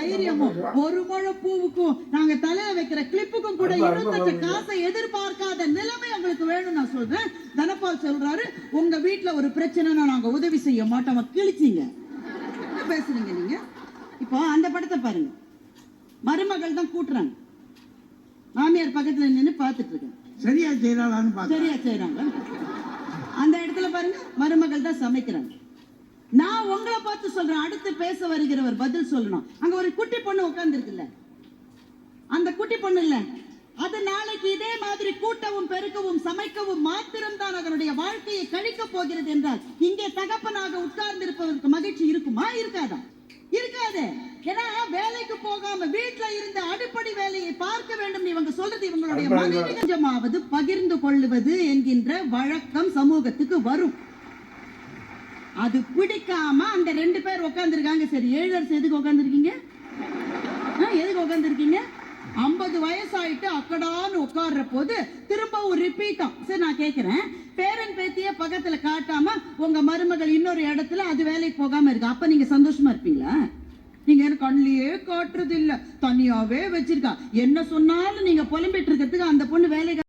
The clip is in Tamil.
தைரியமும் ஒரு முழ பூவுக்கும் நாங்க தலையில வைக்கிற கிளிப்புக்கும் கூட இருபத்தஞ்சு. காசை எதிர்பார்க்காத நிலைமை உங்களுக்கு வேணும் நான் சொல்றேன். தனபால் சொல்றாரு உங்க வீட்டுல ஒரு பிரச்சனைனா நாங்க உதவி செய்ய மாட்டோம். கிழிச்சிங்க. பேசுறீங்க நீங்க? இப்போ அந்த படத்தை பாருங்க. மருமகள் தான் கூட்டுறாங்க. மாமியார் பக்கத்துல நின்னு பார்த்துட்டு இருக்கேன். சரியா பார்த்தேன் சரியா செய்றாங்க அந்த இடத்துல பாருங்க மருமகள் தான் சமைக்கிறாங்க. நான் உங்களை பார்த்து சொல்றேன். அடுத்து பேச வருகிறவர் பதில் சொல்லணும். அங்க ஒரு குட்டி பொண்ணு உட்கார்ந்துருக்குல்ல. அந்த குட்டி பொண்ணு இல்ல. அது நாளைக்கு இதே மாதிரி கூட்டவும் பெருக்கவும் சமைக்கவும் மாத்திரம்தான் அதனுடைய வாழ்க்கையை கழிக்க போகிறது என்றால் இங்கே தகப்பனாக உட்கார்ந்திருப்பவருக்கு மகிழ்ச்சி இருக்குமா? இருக்காதா? இருக்காது. ஏன்னா வேலைக்கு போகாம வீட்ல இருந்த அடிப்படை வேலையை பார்க்க வேண்டும். இவங்க சொல்றது இவங்களுடைய மனைவி கொஞ்சமாவது பகிர்ந்து கொள்ளுவது என்கின்ற வழக்கம் சமூகத்துக்கு வரும். அது பிடிக்காம அந்த ரெண்டு பேர் உட்காந்துருக்காங்க சரி ஏழு வருஷம் எதுக்கு உட்காந்துருக்கீங்க ஆ, எதுக்கு உட்காந்துருக்கீங்க ஐம்பது வயசாயிட்டு அக்கடான்னு உட்கார்ற போது திரும்பவும் ரிப்பீட்டும் சரி நான் கேட்கிறேன் பேரன் பேத்திய பக்கத்துல காட்டாம உங்க மருமகள் இன்னொரு இடத்துல அது வேலைக்கு போகாம இருக்கு? அப்ப நீங்க சந்தோஷமா இருப்பீங்களா? நீங்க கண்ணிலேயே காட்டுறது இல்ல தனியாவே வச்சிருக்கா. என்ன சொன்னாலும் நீங்க புலம்பிட்டு இருக்கிறதுக்கு அந்த பொண்ணு வேலைக்கு